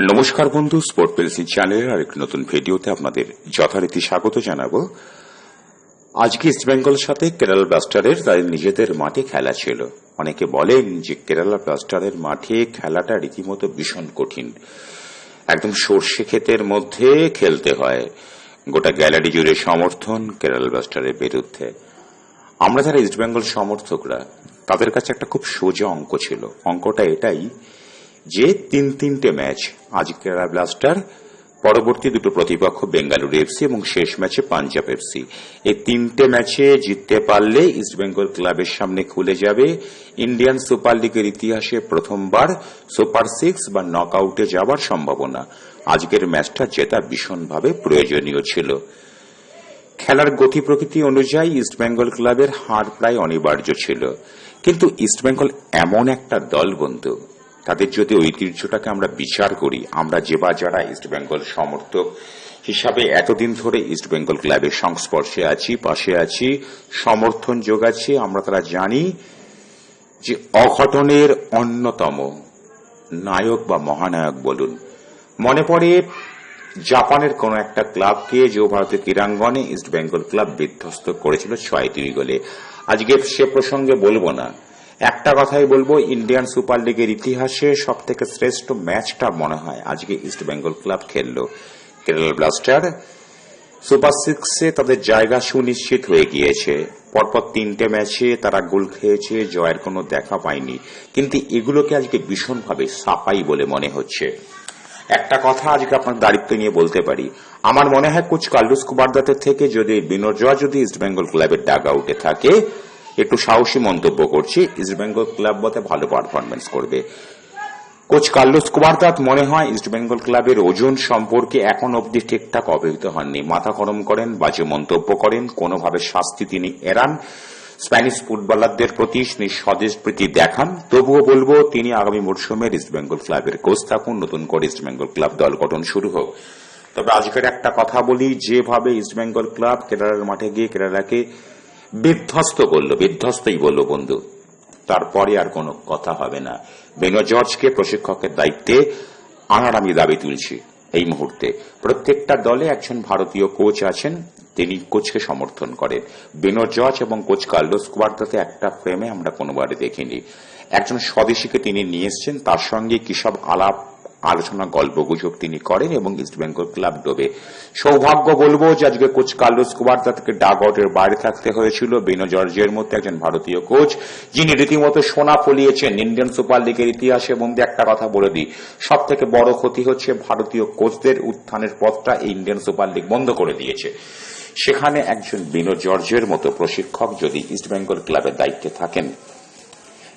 নমস্কার বন্ধু স্পোর্ট পেলসি চ্যানেলের আরেকটি নতুন ভিডিওতে আপনাদের যথারীতি স্বাগত জানাব। আজকে ইস্টবেঙ্গলের সাথে কেরালা ব্লাস্টারের তাদের নিজেদের মাঠে খেলা ছিল। অনেকে বলেন যে কেরালা ব্লাস্টারের মাঠে খেলাটা রীতিমতো ভীষণ কঠিন। একদম সর্ষে ক্ষেতের মধ্যে খেলতে হয়। গোটা গ্যালারি জুড়ে সমর্থন কেরালা ব্লাস্টারের বিরুদ্ধে। আমরা যারা ইস্টবেঙ্গল সমর্থকরা, তাদের কাছে একটা খুব সোজা অঙ্ক ছিল। অঙ্কটা এটাই যে তিন তিনটে ম্যাচ, আজ কেরালা ব্লাস্টার, পরবর্তী দুটো প্রতিপক্ষ বেঙ্গালুরু এফসি এবং শেষ ম্যাচে পাঞ্জাব এফসি এই তিনটে ম্যাচে জিততে পারলে ইস্টবেঙ্গল ক্লাবের সামনে খুলে যাবে। ইন্ডিয়ান সুপার লিগের ইতিহাসে প্রথমবার সুপার সিক্স বা নক আউটে যাওয়ার সম্ভাবনা। আজকের ম্যাচটা জেতা ভীষণভাবে প্রয়োজনীয় ছিল। খেলার গতি প্রকৃতি অনুযায়ী ইস্টবেঙ্গল ক্লাবের হার প্রায় অনিবার্য ছিল। কিন্তু ইস্টবেঙ্গল এমন একটা দল, বন্ধু। তাদের যদি ঐতিহ্যটাকে আমরা বিচার করি, আমরা যে বা যারা ইস্টবেঙ্গল সমর্থক হিসাবে এতদিন ধরে ইস্টবেঙ্গল ক্লাবের সংস্পর্শে আছি, পাশে আছি, সমর্থন যোগাচ্ছি, আমরা তারা জানি যে অঘটনের অন্যতম নায়ক বা মহানায়ক বলুন। মনে পড়ে জাপানের কোন একটা ক্লাবকে যে ভারতের ক্রীড়াঙ্গনে ইস্টবেঙ্গল ক্লাব বিধ্বস্ত করেছিল ছয় দুই গোলে। আজকে সে প্রসঙ্গে বলব না। একটা কথাই বলব ইন্ডিয়ান সুপার লিগের ইতিহাসে সব থেকে শ্রেষ্ঠ ম্যাচটা মনে হয় আজকে ইস্ট বেঙ্গল ক্লাব খেললো কেরল ব্লাস্টার সুপার সিক্সে তাদের জায়গা সুনিশ্চিত হয়ে গিয়েছে। পরপর তিনটে ম্যাচে তারা গোল খেয়েছে, জয়ের কোনো দেখা পায়নি। কিন্তু এগুলোকে আজকে ভীষণভাবে সাফাই বলে মনে হচ্ছে। একটা কথা আজকে আপনার দায়িত্ব নিয়ে বলতে পারি। আমার মনে হয় কোচ কার্লুস কুবারদাতের থেকে যদি বিনোজয়া যদি ইস্টবেঙ্গল ক্লাবের ডাগ আউটে থাকে একটু সাহসী মন্তব্য করছি। ইস্টবেঙ্গল ক্লাব বোধহয় ভালো পারফরমেন্স করবে। কোচ কার্লোস কুমারদাত মনে হয় ইস্টবেঙ্গল ক্লাবের ওজন সম্পর্কে এখন অবধি ঠিকঠাক অবহিত হননি। মাথা গরম করেন, বাজে মন্তব্য করেন, কোনোভাবে শাস্তি তিনি এড়ান। স্প্যানিশ ফুটবলারদের প্রতি স্বদেশ প্রীতি দেখান। তবুও বলব, তিনি আগামী মরশুমের ইস্টবেঙ্গল ক্লাবের কোচ থাকুন, নতুন করে ইস্টবেঙ্গল ক্লাব দল গঠন শুরু হোক। তবে আজকের একটা কথা বলি, যেভাবে ইস্টবেঙ্গল ক্লাব কেরালার মাঠে গিয়ে কেরালাকে বিধ্বস্ত করল বিধ্বস্তই বলল, বন্ধু, তারপরে আর কোনো কথা হবে না। বেনো জর্জকে প্রশিক্ষকের দায়িত্বে আনার আমি দাবি তুলছি এই মুহূর্তে। প্রত্যেকটা দলে একজন ভারতীয় কোচ আছেন, তিনি কোচকে সমর্থন করেন। বেনো জর্জ এবং কোচ কার্লোস কুয়ার্তাতে একটা ফ্রেমে আমরা কোনোবারে দেখিনি। একজন স্বদেশীকে তিনি নিয়ে এসছেন, তার সঙ্গে কি সব আলাপ আলোচনা, গল্প গুজব তিনি করেন এবং ইস্টবেঙ্গল ক্লাব ডোবে। সৌভাগ্য বলব যে আজকে কোচ কার্লোস কুমার তাকে ডাগ আউটের বাইরে থাকতে হয়েছিল। বেনো জর্জের মধ্যে একজন ভারতীয় কোচ, যিনি রীতিমতো সোনা ফলিয়েছেন ইন্ডিয়ান সুপার লিগের ইতিহাসে বন্ধু একটা কথা বলে দিই। সব থেকে বড় ক্ষতি হচ্ছে ভারতীয় কোচদের উত্থানের পথটা ইন্ডিয়ান সুপার লিগ বন্ধ করে দিয়েছে। সেখানে একজন বিনো জর্জের মতো প্রশিক্ষক যদি ইস্টবেঙ্গল ক্লাবের দায়িত্বে থাকেন।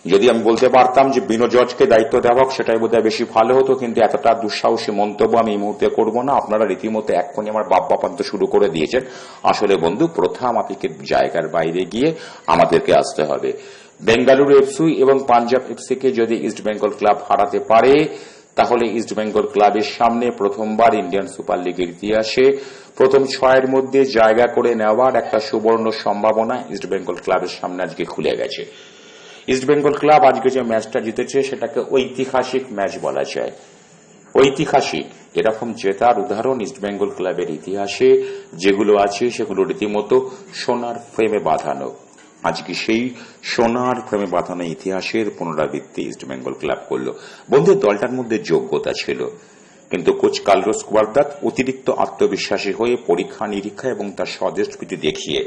যদি আমি বলতে পারতাম যে বিনো জর্জকে দায়িত্ব দেওয়া হোক, সেটাই বোধহয় বেশি ভালো হতো, কিন্তু এতটা দুঃসাহসী মন্তব্য আমি এই মুহূর্তে করব না। আপনারা রীতিমতো এক্ষুনি আমার বাপ্পাপান্ত শুরু করে দিয়েছেন। আসলে বন্ধু, প্রথা মাফিকের জায়গার বাইরে গিয়ে আমাদেরকে আসতে হবে। বেঙ্গালুরু এফসি এবং পাঞ্জাব এফসিকে যদি ইস্টবেঙ্গল ক্লাব হারাতে পারে, তাহলে ইস্টবেঙ্গল ক্লাবের সামনে প্রথমবার ইন্ডিয়ান সুপার লিগের ইতিহাসে প্রথম ছয়ের মধ্যে জায়গা করে নেওয়ার একটা সুবর্ণ সম্ভাবনা ইস্টবেঙ্গল ক্লাবের সামনে আজকে খুলে গেছে। ইস্টবেঙ্গল ক্লাব আজকে যে ম্যাচটা জিতেছে সেটাকে ঐতিহাসিক ম্যাচ বলা যায়। ঐতিহাসিক এরকম জেতার উদাহরণ ইস্টবেঙ্গল ক্লাবের ইতিহাসে, যেগুলো আছে সেগুলো রীতিমতো সোনার ফ্রেমে বাঁধানো। আজকে সেই সোনার ফ্রেমে বাঁধানো ইতিহাসের পুনরাবৃত্তি ইস্টবেঙ্গল ক্লাব করল। বন্ধু দলটার মধ্যে যোগ্যতা ছিল। কিন্তু কোচ কালরোস কুয়ারদাত অতিরিক্ত আত্মবিশ্বাসী হয়ে পরীক্ষা, নিরীক্ষা এবং তার স্বদেশপ্রীতি দেখিয়ে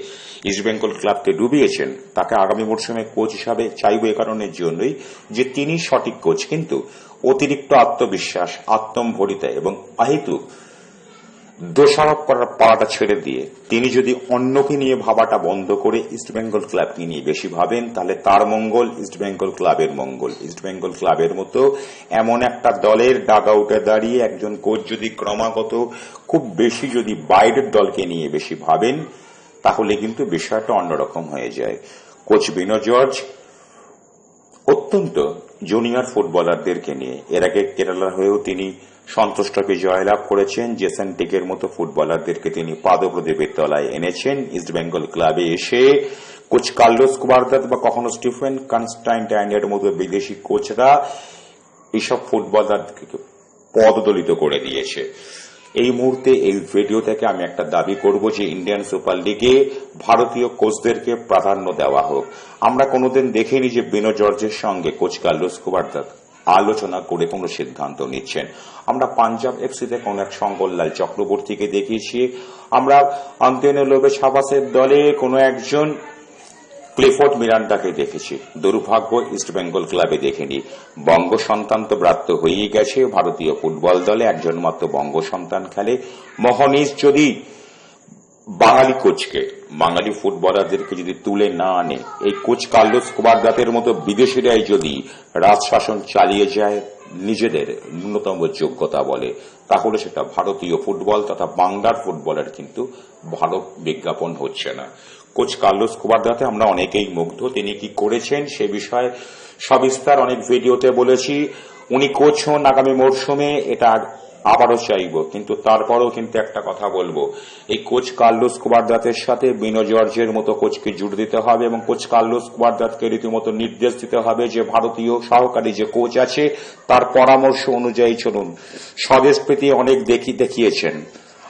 ইস্টবেঙ্গল ক্লাবকে ডুবিয়েছেন। তাকে আগামী মরশুমে কোচ হিসাবে চাইব এ কারণের জন্যই যে তিনি সঠিক কোচ, কিন্তু অতিরিক্ত আত্মবিশ্বাস, আত্মম্ভরিতা এবং অহেতু দোষারোপ করার পাড়াটা ছেড়ে দিয়ে তিনি যদি অন্যকে নিয়ে ভাবাটা বন্ধ করে ইস্টবেঙ্গল ক্লাবকে নিয়ে বেশি ভাবেন, তাহলে তার মঙ্গল ইস্টবেঙ্গল ক্লাবের মঙ্গল। ইস্টবেঙ্গল ক্লাবের মতো এমন একটা দলের ডাগ আউটে দাঁড়িয়ে একজন কোচ যদি ক্রমাগত খুব বেশি যদি বাইরের দলকে নিয়ে বেশি ভাবেন, তাহলে কিন্তু বিষয়টা অন্যরকম হয়ে যায়। কোচ বিনো জর্জ অত্যন্ত জুনিয়র ফুটবলারদেরকে নিয়ে, এর আগে কেরালার হয়েও তিনি সন্তোষ ট্রফি জয়লাভ করেছেন জেসন টিকের মতো ফুটবলারদেরকে তিনি পাদপ্রদীপের তলায় এনেছেন ইস্টবেঙ্গল ক্লাবে এসে কোচ কার্লোস কুবারদাত বা কখনো স্টিফেন কনস্টাইন ট্যান্ডের মতো বিদেশি কোচরা এইসব ফুটবলারকে পদদলিত করে দিয়েছে। এই মুহূর্তে এই ভিডিও থেকে আমি একটা দাবি করব যে ইন্ডিয়ান সুপার লিগে ভারতীয় কোচদেরকে প্রাধান্য দেওয়া হোক। আমরা কোনোদিন দেখিনি যে বিনো জর্জের সঙ্গে কোচ কার্লোস কুবার্দাত আলোচনা করে কোনো সিদ্ধান্ত নিচ্ছেন। আমরা পাঞ্জাব এফসিতে কোন এক শঙ্করলাল চক্রবর্তীকে দেখিয়েছি। আমরা আন্তনিও লোবে সাবাসের দলে কোনো একজন ক্লিফোর্ড মিরান্ডাকে দেখেছি। দুর্ভাগ্য ইস্টবেঙ্গল ক্লাবে দেখিনি। বঙ্গ সন্তান তো ব্রাত্য হয়েই গেছে। ভারতীয় ফুটবল দলে একজন মাত্র বঙ্গ সন্তান খেলে। মহনীশ যদি বাঙালি কোচকে, বাঙালি ফুটবলারদেরকে যদি তুলে না আনে, এই কোচ কার্লোস কুবারদাতের মতো বিদেশিরাই যদি রাজশাসন চালিয়ে যায়, নিজেদের ন্যূনতম যোগ্যতা বলে, তাহলে সেটা ভারতীয় ফুটবল তথা বাংলার ফুটবলের কিন্তু ভালো বিজ্ঞাপন হচ্ছে না। কোচ কার্লোস কুবারদাতে আমরা অনেকেই মুগ্ধ, তিনি কি করেছেন সে বিষয়ে সবিস্তার অনেক ভিডিওতে বলেছি। উনি কোচ হন আগামী মরশুমে, এটা আবারও চাইব, কিন্তু তারপরেও কিন্তু একটা কথা বলব। এই কোচ কার্লোস কুবারদাতের সাথে বিনো জর্জের মতো কোচকে জুড়ে দিতে হবে এবং কোচ কার্লোস কুবারদাতকে রীতিমতো নির্দেশ দিতে হবে যে ভারতীয় সহকারী যে কোচ আছে, তার পরামর্শ অনুযায়ী চলুন। স্বদেশ প্রীতি অনেক দেখি দেখিয়েছেন।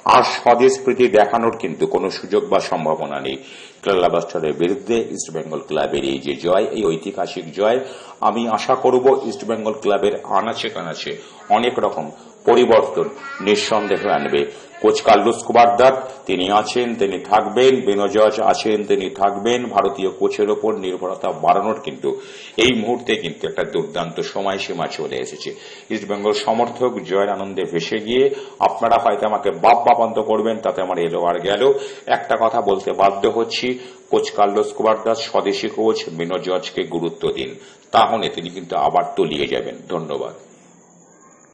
আর স্বদেশ প্রীতি দেখানোর কিন্তু কোনো সুযোগ বা সম্ভাবনা নেই। কেরালা ব্লাস্টারের বিরুদ্ধে ইস্টবেঙ্গল ক্লাবের এই যে জয়, এই ঐতিহাসিক জয়, আমি আশা করব ইস্টবেঙ্গল ক্লাবের আনাচে কানাচে অনেক রকম পরিবর্তন নিঃসন্দেহে আনবে। কোচ কার্লোস কুবারদাত তিনি আছেন, তিনি থাকবেন বেনজজ আছেন, তিনি থাকবেন, ভারতীয় কোচের ওপর নির্ভরতা বাড়ানোর কিন্তু এই মুহূর্তে কিন্তু একটা দুর্দান্ত সময়সীমা চলে এসেছে। ইস্টবেঙ্গল সমর্থক জয়ের আনন্দে ভেসে গিয়ে, আপনারা হয়তো আমাকে বাপ বাপান্ত করবেন, তাতে আমার এলো আর গেল। একটা কথা বলতে বাধ্য হচ্ছি কোচ কার্লোস কুবারদাস স্বদেশি কোচ মিনোজজকে গুরুত্ব দিন। তাহলে তিনি কিন্তু আবার তলিয়ে যাবেন। ধন্যবাদ।